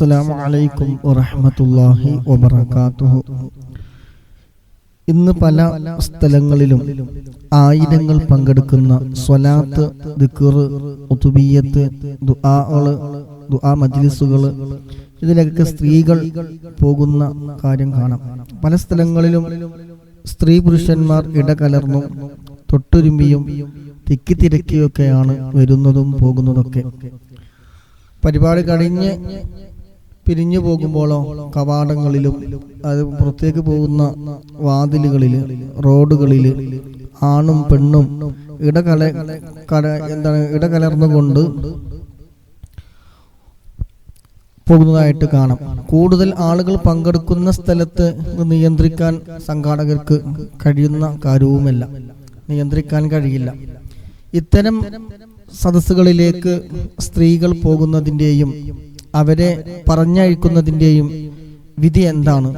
അസ്സലാമു അലൈക്കും വറഹ്മത്തുള്ളാഹി വബറകാതുഹു. ഇന്ന് പല സ്ഥലങ്ങളിലും ആയിരങ്ങൾ പങ്കെടുക്കുന്ന സ്വലാത്ത് ദിക്ർ ഉതുബിയത്ത് ദുആ മജ്ലിസുകൾ ഇതിലൊക്കെ സ്ത്രീകൾ പോകുന്ന കാര്യം കാണാം. പല സ്ഥലങ്ങളിലും സ്ത്രീ പുരുഷന്മാർ ഇടകലർന്നും തൊട്ടുരുമ്പിയും തിക്കിത്തിരക്കിയൊക്കെയാണ് വരുന്നതും പോകുന്നതൊക്കെ. പരിപാടി കഴിഞ്ഞ് പിരിഞ്ഞു പോകുമ്പോഴോ കവാടങ്ങളിലും അത് പുറത്തേക്ക് പോകുന്ന വാതിലുകളിൽ റോഡുകളിൽ ആണും പെണ്ണും ഇടകല കല എന്താണ് ഇടകലർന്നുകൊണ്ട് പോകുന്നതായിട്ട് കാണാം. കൂടുതൽ ആളുകൾ പങ്കെടുക്കുന്ന സ്ഥലത്ത് നിയന്ത്രിക്കാൻ സംഘാടകർക്ക് കഴിയുന്ന കാര്യവുമല്ല. നിയന്ത്രിക്കാൻ കഴിയില്ല. ഇത്തരം സദസ്സുകളിലേക്ക് സ്ത്രീകൾ പോകുന്നതിന്റെയും അവരെ പറഞ്ഞയക്കുന്നതിന്റെയും വിധി എന്താണ്?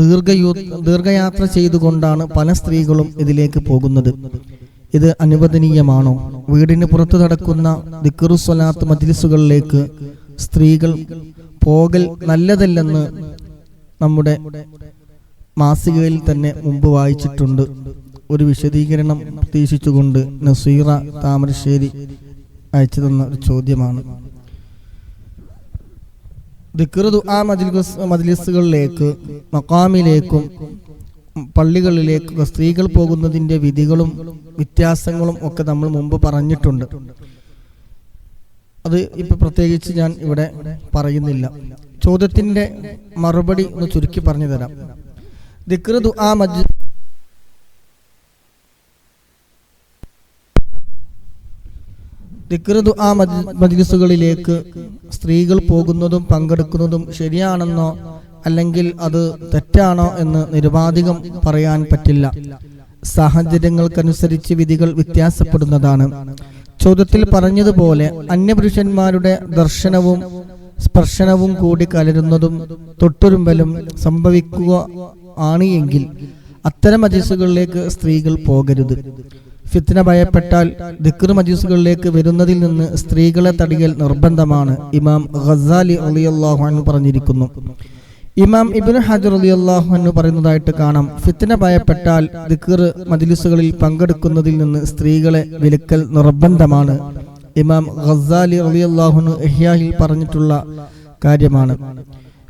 ദീർഘയൂ ദീർഘയാത്ര ചെയ്തുകൊണ്ടാണ് പല സ്ത്രീകളും ഇതിലേക്ക് പോകുന്നത്. ഇത് അനുവദനീയമാണോ? വീടിന് പുറത്തു നടക്കുന്ന ദിക്കുറുസ്വലാത്ത് മജ്ലിസുകളിലേക്ക് സ്ത്രീകൾ പോകൽ നല്ലതല്ലെന്ന് നമ്മുടെ മാസികയിൽ തന്നെ മുമ്പ് വായിച്ചിട്ടുണ്ട്. ഒരു വിശദീകരണം പ്രതീക്ഷിച്ചുകൊണ്ട് നസീറ താമരശ്ശേരി അയച്ചു തന്ന ഒരു ചോദ്യമാണ്. ദിക്റുദു ആ മജ്ലിസ് മജ്ലിസുകളിലേക്ക് മക്കാമിലേക്കും പള്ളികളിലേക്കും സ്ത്രീകൾ പോകുന്നതിന്റെ വിധികളും വ്യത്യാസങ്ങളും ഒക്കെ നമ്മൾ മുമ്പ് പറഞ്ഞിട്ടുണ്ട്. അത് ഇപ്പം പ്രത്യേകിച്ച് ഞാൻ ഇവിടെ പറയുന്നില്ല. ചോദ്യത്തിന്റെ മറുപടി ഒന്ന് ചുരുക്കി പറഞ്ഞു തരാം. ദിക്റുദു ആ മജ് ദിക്റുദു ആ മജ്ലിസുകളിലേക്ക് സ്ത്രീകൾ പോകുന്നതും പങ്കെടുക്കുന്നതും ശരിയാണെന്നോ അല്ലെങ്കിൽ അത് തെറ്റാണോ എന്ന് നിരുപാധികം പറയാൻ പറ്റില്ല. സാഹചര്യങ്ങൾക്കനുസരിച്ച് വിധികൾ വ്യത്യാസപ്പെടുന്നതാണ്. ചോദ്യത്തിൽ പറഞ്ഞതുപോലെ അന്യപുരുഷന്മാരുടെ ദർശനവും സ്പർശനവും കൂടി കലരുന്നതും തൊട്ടുരുമ്പലും സംഭവിക്കുക ആണ് എങ്കിൽ അത്തരം മജീസുകളിലേക്ക് സ്ത്രീകൾ പോകരുത്. ഫിത്ന ഭയപ്പെട്ടാൽ ദിക്കർ മജീസുകളിലേക്ക് വരുന്നതിൽ നിന്ന് സ്ത്രീകളെ തടിയൽ നിർബന്ധമാണ് ഇമാം ഖസാലി അലിയല്ലാഹു അൻഹു പറഞ്ഞിരിക്കുന്നു. ഇമാം ഇബിൻ ഹജർ അലിയല്ലാഹു അൻഹു പറയുന്നതായിട്ട് കാണാം ഫിത്തിന ഭയപ്പെട്ടാൽ ദിക്കർ മജീസുകളിൽ പങ്കെടുക്കുന്നതിൽ നിന്ന് സ്ത്രീകളെ വിലക്കൽ നിർബന്ധമാണ്. ഇമാം ഖസാലി അലിയല്ലാഹുനു എഹ്യാഹിൽ പറഞ്ഞിട്ടുള്ള കാര്യമാണ്.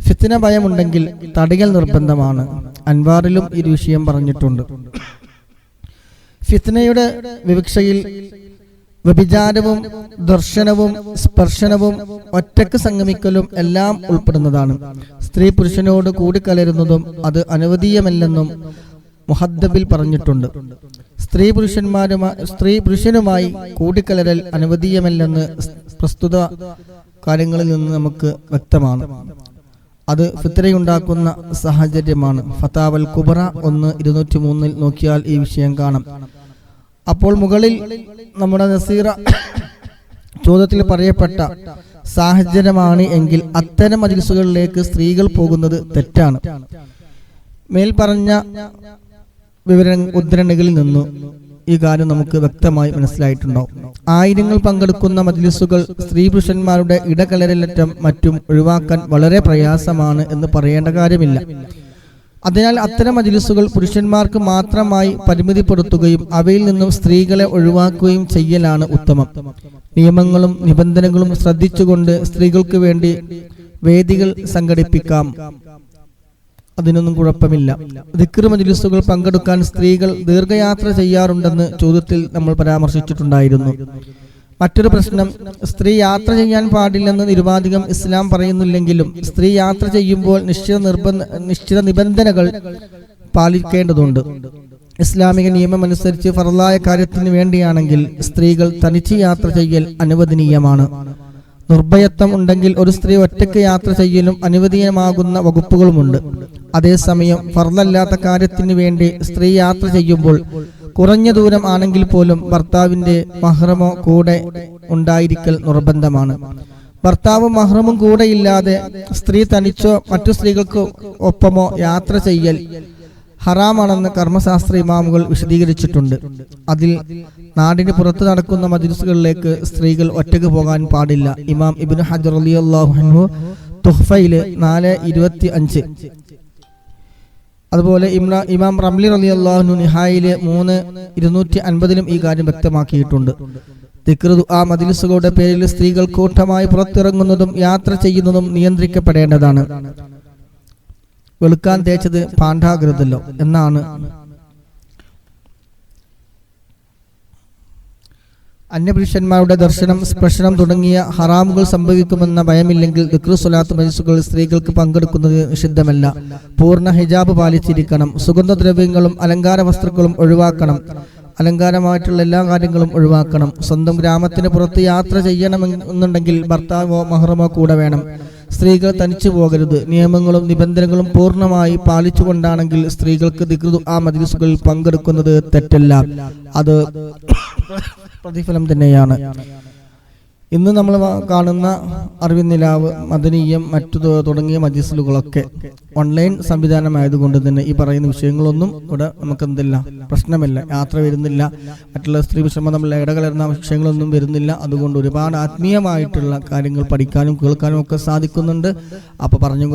ഫിത്തിന ഭയമുണ്ടെങ്കിൽ തടയൽ നിർബന്ധമാണ് അൻവാറിലും ഈ വിഷയം പറഞ്ഞിട്ടുണ്ട്. ഫിത്നയുടെ വിവക്ഷയിൽ വ്യഭിചാരവും ദർശനവും സ്പർശനവും ഒറ്റയ്ക്ക് സംഗമിക്കലും എല്ലാം ഉൾപ്പെടുന്നതാണ്. സ്ത്രീ പുരുഷനോട് കൂടിക്കലരുന്നതും അത് അനുവദീയമല്ലെന്നും മുഹദ്ദബിൽ പറഞ്ഞിട്ടുണ്ട്. സ്ത്രീ പുരുഷന്മാരുമായി സ്ത്രീ പുരുഷനുമായി കൂടിക്കലരൽ അനുവദീയമല്ലെന്ന് പ്രസ്തുത കാര്യങ്ങളിൽ നിന്ന് നമുക്ക് വ്യക്തമാണ്. അത് ഫിത്രയുണ്ടാക്കുന്ന സാഹചര്യമാണ്. ഫതാവൽ കുബറ ഒന്ന് ഇരുന്നൂറ്റി മൂന്നിൽ നോക്കിയാൽ ഈ വിഷയം കാണാം. അപ്പോൾ മുകളിൽ നമ്മുടെ നസീറ ചോദ്യത്തിൽ പറയപ്പെട്ട സാഹചര്യമാണ് എങ്കിൽ അത്തരം മജിൽസുകളിലേക്ക് സ്ത്രീകൾ പോകുന്നത് തെറ്റാണ്. മേൽ പറഞ്ഞ വിവര ഉദ്ധരണികളിൽ നിന്ന്. ഈ കാര്യം നമുക്ക് വ്യക്തമായി മനസ്സിലായിട്ടുണ്ടാവും. ആയിരങ്ങൾ പങ്കെടുക്കുന്ന മജ്ലിസുകൾ സ്ത്രീ പുരുഷന്മാരുടെ ഇടകലരലറ്റം മറ്റും ഒഴിവാക്കാൻ വളരെ പ്രയാസമാണ് എന്ന് പറയേണ്ട കാര്യമില്ല. അതിനാൽ അത്തരം മജ്ലിസുകൾ പുരുഷന്മാർക്ക് മാത്രമായി പരിമിതിപ്പെടുത്തുകയും അവയിൽ നിന്നും സ്ത്രീകളെ ഒഴിവാക്കുകയും ചെയ്യലാണ് ഉത്തമം. നിയമങ്ങളും നിബന്ധനകളും ശ്രദ്ധിച്ചുകൊണ്ട് സ്ത്രീകൾക്ക് വേണ്ടി വേദികൾ സംഘടിപ്പിക്കാം. അതിനൊന്നും കുഴപ്പമില്ല. ദിക്ർ മജ്ലിസുകൾ പങ്കെടുക്കാൻ സ്ത്രീകൾ ദീർഘയാത്ര ചെയ്യാറുണ്ടെന്ന് ചോദ്യത്തിൽ നമ്മൾ പരാമർശിച്ചിട്ടുണ്ടായിരുന്നു. മറ്റൊരു പ്രശ്നം സ്ത്രീ യാത്ര ചെയ്യാൻ പാടില്ലെന്ന് നിരുപാധികം ഇസ്ലാം പറയുന്നില്ലെങ്കിലും സ്ത്രീ യാത്ര ചെയ്യുമ്പോൾ നിശ്ചിത നിർബന്ധ നിശ്ചിത നിബന്ധനകൾ പാലിക്കേണ്ടതുണ്ട്. ഇസ്ലാമിക നിയമം അനുസരിച്ച് ഫറലായ കാര്യത്തിന് വേണ്ടിയാണെങ്കിൽ സ്ത്രീകൾ തനിച്ച് യാത്ര ചെയ്യൽ അനുവദനീയമാണ്. നിർഭയത്വം ഉണ്ടെങ്കിൽ ഒരു സ്ത്രീ ഒറ്റയ്ക്ക് യാത്ര ചെയ്യലും അനുവദീയമാകുന്ന വകുപ്പുകളുമുണ്ട്. അതേസമയം ഫർദല്ലാത്ത കാര്യത്തിന് വേണ്ടി സ്ത്രീ യാത്ര ചെയ്യുമ്പോൾ കുറഞ്ഞ ദൂരം ആണെങ്കിൽ പോലും ഭർത്താവിന്റെ മഹ്റമോ കൂടെ ഉണ്ടായിരിക്കൽ നിർബന്ധമാണ്. ഭർത്താവും മഹ്റമും കൂടെയില്ലാതെ സ്ത്രീ തനിച്ചോ മറ്റു സ്ത്രീകൾക്ക് ഒപ്പമോ യാത്ര ചെയ്യൽ ഹറാമാണെന്ന് കർമ്മശാസ്ത്ര ഇമാമുകൾ വിശദീകരിച്ചിട്ടുണ്ട്. അതിൽ നാടിന് പുറത്ത് നടക്കുന്ന മജ്ലിസുകളിലേക്ക് സ്ത്രീകൾ ഒറ്റയ്ക്ക് പോകാൻ പാടില്ല. ഇമാം ഇബിൻ ഹജർ അലി അള്ളാഹു തുഹ്ഫയിൽ നാല് ഇരുപത്തി അഞ്ച് അതുപോലെ ഇമ്ര ഇമാം റംലി അലി അള്ളാഹു നിഹായിലെ മൂന്ന് ഇരുന്നൂറ്റി അൻപതിലും ഈ കാര്യം വ്യക്തമാക്കിയിട്ടുണ്ട്. ദിക്റുദു ആ മതിലിസുകളുടെ പേരിൽ സ്ത്രീകൾ കൂട്ടമായി പുറത്തിറങ്ങുന്നതും യാത്ര ചെയ്യുന്നതും നിയന്ത്രിക്കപ്പെടേണ്ടതാണ്. വെളുക്കാൻ തേച്ചത് പാണ്ഡാകൃതല്ലോ എന്നാണ്. അന്യപുരുഷന്മാരുടെ ദർശനം സ്പർശനം തുടങ്ങിയ ഹറാമുകൾ സംഭവിക്കുമെന്ന ഭയമില്ലെങ്കിൽ ദിക്റു മനസ്സുകൾ സ്ത്രീകൾക്ക് പങ്കെടുക്കുന്നത് നിഷിദ്ധമല്ല. പൂർണ ഹിജാബ് പാലിച്ചിരിക്കണം. സുഗന്ധദ്രവ്യങ്ങളും അലങ്കാര വസ്തുക്കളും ഒഴിവാക്കണം. അലങ്കാരമായിട്ടുള്ള എല്ലാ കാര്യങ്ങളും ഒഴിവാക്കണം. സ്വന്തം ഗ്രാമത്തിന് പുറത്ത് യാത്ര ചെയ്യണമെന്നുണ്ടെങ്കിൽ ഭർത്താവോ മഹറമോ കൂടെ വേണം. സ്ത്രീകൾ തനിച്ചു പോകരുത്. നിയമങ്ങളും നിബന്ധനകളും പൂർണമായി പാലിച്ചുകൊണ്ടാണെങ്കിൽ സ്ത്രീകൾക്ക് ദിക്റുദു ആ മജ്ലിസുകളിൽ പങ്കെടുക്കുന്നത് തെറ്റല്ല. അത് പ്രതിഫലം തന്നെയാണ്. ഇന്ന് നമ്മൾ കാണുന്ന അറിവിനിലാവ് മദനീയം മറ്റു തുടങ്ങിയ മജിസ്ലുകളൊക്കെ. ഓൺലൈൻ സംവിധാനമായതുകൊണ്ട് തന്നെ ഈ പറയുന്ന വിഷയങ്ങളൊന്നും ഇവിടെ നമുക്ക് എന്തില്ല പ്രശ്നമില്ല യാത്ര വരുന്നില്ല. മറ്റുള്ള സ്ത്രീ വിഷമം നമ്മളെ ഇടകലർന്ന വിഷയങ്ങളൊന്നും വരുന്നില്ല. അതുകൊണ്ട് ഒരുപാട് ആത്മീയമായിട്ടുള്ള കാര്യങ്ങൾ പഠിക്കാനും കേൾക്കാനും ഒക്കെ സാധിക്കുന്നുണ്ട്. അപ്പോൾ പറഞ്ഞു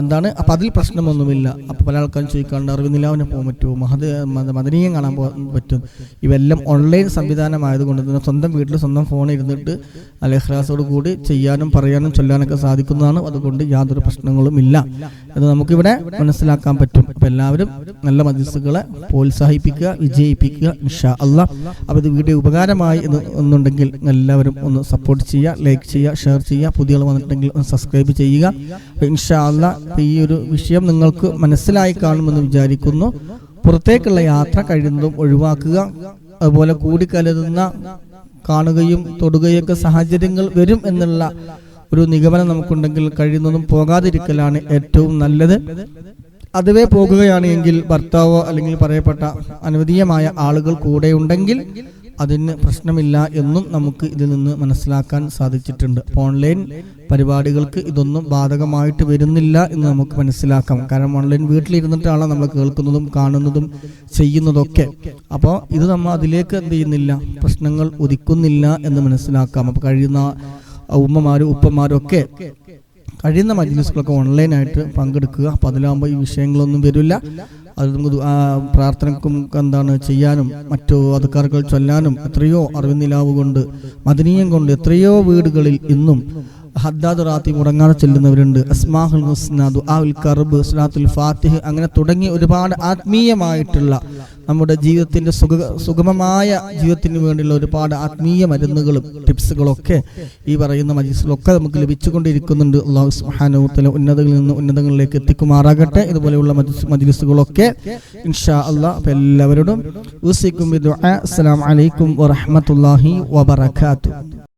എന്താണ്? അപ്പം അതിൽ പ്രശ്നമൊന്നുമില്ല. അപ്പോൾ പല ആൾക്കാരും ചോദിക്കാറുണ്ട് അവനെ പോകാൻ പറ്റുമോ? മഹത് മദനീയം കാണാൻ പറ്റും. ഇവെല്ലാം ഓൺലൈൻ സംവിധാനമായതുകൊണ്ട് തന്നെ സ്വന്തം വീട്ടിൽ സ്വന്തം ഫോൺ ഇരുന്നിട്ട് അലഹ്ലാസോട് കൂടി ചെയ്യാനും പറയാനും ചൊല്ലാനൊക്കെ സാധിക്കുന്നതാണ്. അതുകൊണ്ട് യാതൊരു പ്രശ്നങ്ങളും ഇല്ല. അത് നമുക്കിവിടെ മനസ്സിലാക്കാൻ പറ്റും. അപ്പം എല്ലാവരും നല്ല മജിസുകളെ പ്രോത്സാഹിപ്പിക്കുക വിജയിപ്പിക്കുക ഇൻഷാ അല്ല. അപ്പോൾ ഇത് വീഡിയോ ഉപകാരമായി എന്ന് എന്നുണ്ടെങ്കിൽ എല്ലാവരും ഒന്ന് സപ്പോർട്ട് ചെയ്യുക ലൈക്ക് ചെയ്യുക ഷെയർ ചെയ്യുക. പുതിയ വന്നിട്ടുണ്ടെങ്കിൽ ഒന്ന് സബ്സ്ക്രൈബ് ചെയ്യുക. ഇൻഷാ അല്ല ഈ ഒരു വിഷയം നിങ്ങൾക്ക് മനസ്സിലായി കാണുമെന്ന് വിചാരിക്കുന്നു. പുറത്തേക്കുള്ള യാത്ര കഴിയുന്നതും ഒഴിവാക്കുക. അതുപോലെ കൂടിക്കലരുന്ന കാണുകയും തൊടുകയൊക്കെ സാഹചര്യങ്ങൾ വരും എന്നുള്ള ഒരു നിഗമനം നമുക്കുണ്ടെങ്കിൽ കഴിയുന്നതും പോകാതിരിക്കലാണ് ഏറ്റവും നല്ലത്. അതുവേ പോകുകയാണ് എങ്കിൽ ഭർത്താവോ അല്ലെങ്കിൽ പറയപ്പെട്ട അനുവദീയമായ ആളുകൾ കൂടെ ഉണ്ടെങ്കിൽ അതിന് പ്രശ്നമില്ല എന്നും നമുക്ക് ഇതിൽ നിന്ന് മനസ്സിലാക്കാൻ സാധിച്ചിട്ടുണ്ട്. ഓൺലൈൻ പരിപാടികൾക്ക് ഇതൊന്നും ബാധകമായിട്ട് വരുന്നില്ല എന്ന് നമുക്ക് മനസ്സിലാക്കാം. കാരണം ഓൺലൈൻ വീട്ടിലിരുന്നിട്ടാണ് നമ്മൾ കേൾക്കുന്നതും കാണുന്നതും ചെയ്യുന്നതൊക്കെ. അപ്പോൾ ഇത് നമ്മൾ അതിലേക്ക് എന്ത് ചെയ്യുന്നില്ല? പ്രശ്നങ്ങൾ ഒതുക്കുന്നില്ല എന്ന് മനസ്സിലാക്കാം. അപ്പോൾ കഴിയുന്ന ഉമ്മമാരും ഉപ്പമാരും ഒക്കെ കഴിയുന്ന മജ്ലിസുകളൊക്കെ ഓൺലൈനായിട്ട് പങ്കെടുക്കുക. അപ്പം അതിലാകുമ്പോൾ ഈ വിഷയങ്ങളൊന്നും വരില്ല. അത് നമുക്ക് പ്രാർത്ഥനക്കും എന്താണ് ചെയ്യാനും മറ്റു അധികാരികൾ ചൊല്ലാനും എത്രയോ അറിവിനിലാവ് കൊണ്ട് മദനീയം കൊണ്ട് എത്രയോ വീടുകളിൽ ഇന്നും ഹദ്ദാദ് റാത്തി മുടങ്ങാതെ ചെല്ലുന്നവരുണ്ട്. അസ്മാഹുൽ ഹുസ്ന ദുആഉൽ കർബ് സുനാത്തുൽ ഫാത്തിഹ് അങ്ങനെ തുടങ്ങി ഒരുപാട് ആത്മീയമായിട്ടുള്ള നമ്മുടെ ജീവിതത്തിന്റെ സുഖ സുഗമമായ ജീവിതത്തിന് വേണ്ടിയുള്ള ഒരുപാട് ആത്മീയ മരുന്നുകളും ടിപ്സുകളൊക്കെ ഈ പറയുന്ന മജീസിലൊക്കെ നമുക്ക് ലഭിച്ചുകൊണ്ടിരിക്കുന്നുണ്ട്. അള്ളാഹു സുബ്ഹാനഹു ഉന്നതകളിൽ നിന്ന് ഉന്നതങ്ങളിലേക്ക് എത്തിക്കുമാറാകട്ടെ. ഇതുപോലെയുള്ള മജ്ലിസ് മജ്ലിസുകളൊക്കെ ഇൻഷാ അള്ളാഹ് അപ്പം എല്ലാവരോടും അസ്സലാം അലൈക്കും വറഹ്മത്തുള്ളാഹി വബറകാതുഹു.